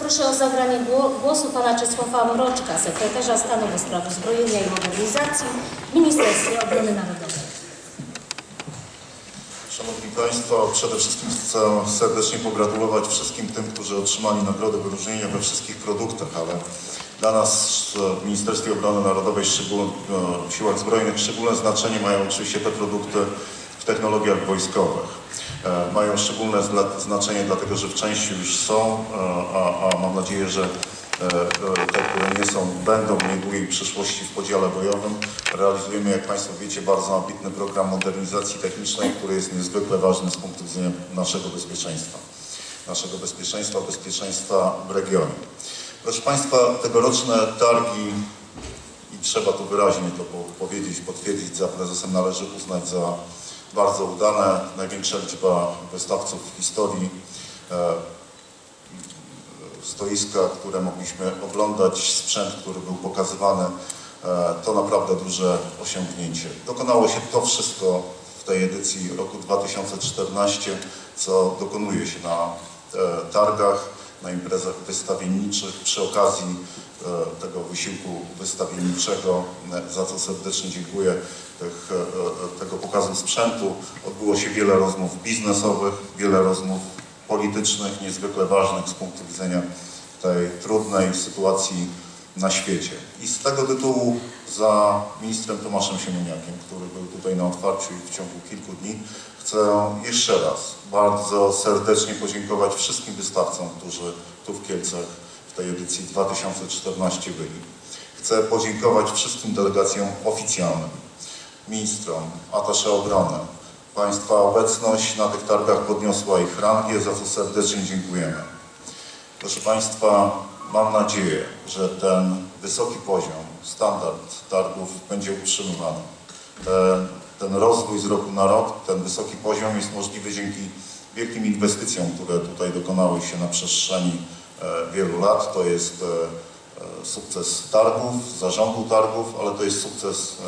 Proszę o zabranie gło- głosu pana Czesława Mroczka, sekretarza stanu do spraw uzbrojenia i modernizacji w Ministerstwie Obrony Narodowej. Szanowni Państwo, przede wszystkim chcę serdecznie pogratulować wszystkim tym, którzy otrzymali nagrodę wyróżnienia we wszystkich produktach, ale dla nas w Ministerstwie Obrony Narodowej, szczegól- w Siłach Zbrojnych, szczególne znaczenie mają oczywiście te produkty technologiach wojskowych. E, Mają szczególne znaczenie dlatego, że w części już są, e, a, a mam nadzieję, że e, te, które nie są, będą w niedługiej przyszłości w podziale bojowym. Realizujemy, jak Państwo wiecie, bardzo ambitny program modernizacji technicznej, który jest niezwykle ważny z punktu widzenia naszego bezpieczeństwa. Naszego bezpieczeństwa, bezpieczeństwa w regionie. Proszę Państwa, tegoroczne targi, i trzeba tu wyraźnie to po- powiedzieć, potwierdzić, za prezesem należy uznać za bardzo udane. Największa liczba wystawców w historii. E, stoiska, które mogliśmy oglądać, sprzęt, który był pokazywany, e, to naprawdę duże osiągnięcie. Dokonało się to wszystko w tej edycji roku 2014, co dokonuje się na e, targach, na imprezach wystawienniczych przy okazji e, tego wysiłku wystawienniczego, e, za co serdecznie dziękuję, tych, e, tego pokazu sprzętu. Odbyło się wiele rozmów biznesowych, wiele rozmów politycznych, niezwykle ważnych z punktu widzenia tej trudnej sytuacji na świecie. I z tego tytułu za ministrem Tomaszem Siemoniakiem, który był tutaj na otwarciu i w ciągu kilku dni, chcę jeszcze raz bardzo serdecznie podziękować wszystkim wystawcom, którzy tu w Kielcach w tej edycji 2014 byli. Chcę podziękować wszystkim delegacjom oficjalnym, ministrom, atasze obrony. Państwa obecność na tych targach podniosła ich rangę, za co serdecznie dziękujemy. Proszę Państwa, mam nadzieję, że ten wysoki poziom, standard targów będzie utrzymywany. Ten, ten rozwój z roku na rok, ten wysoki poziom jest możliwy dzięki wielkim inwestycjom, które tutaj dokonały się na przestrzeni e, wielu lat. To jest e, e, sukces targów, zarządu targów, ale to jest sukces e,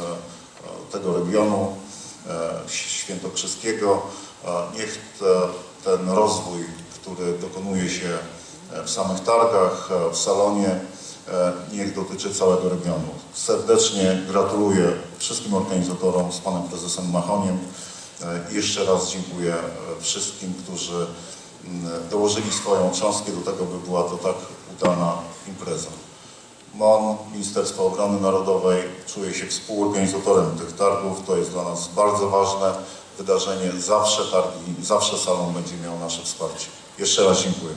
e, tego regionu e, świętokrzyskiego. E, Niech te, ten rozwój, który dokonuje się e, w samych targach, e, w salonie, e, niech dotyczy całego regionu. Serdecznie gratuluję wszystkim organizatorom z panem prezesem Machoniem. E, i Jeszcze raz dziękuję e, wszystkim, którzy dołożyli swoją cząstkę do tego, by była to tak udana impreza. MON, Ministerstwo Obrony Narodowej czuje się współorganizatorem tych targów. To jest dla nas bardzo ważne wydarzenie. Zawsze targi, zawsze salon będzie miał nasze wsparcie. Jeszcze raz dziękuję.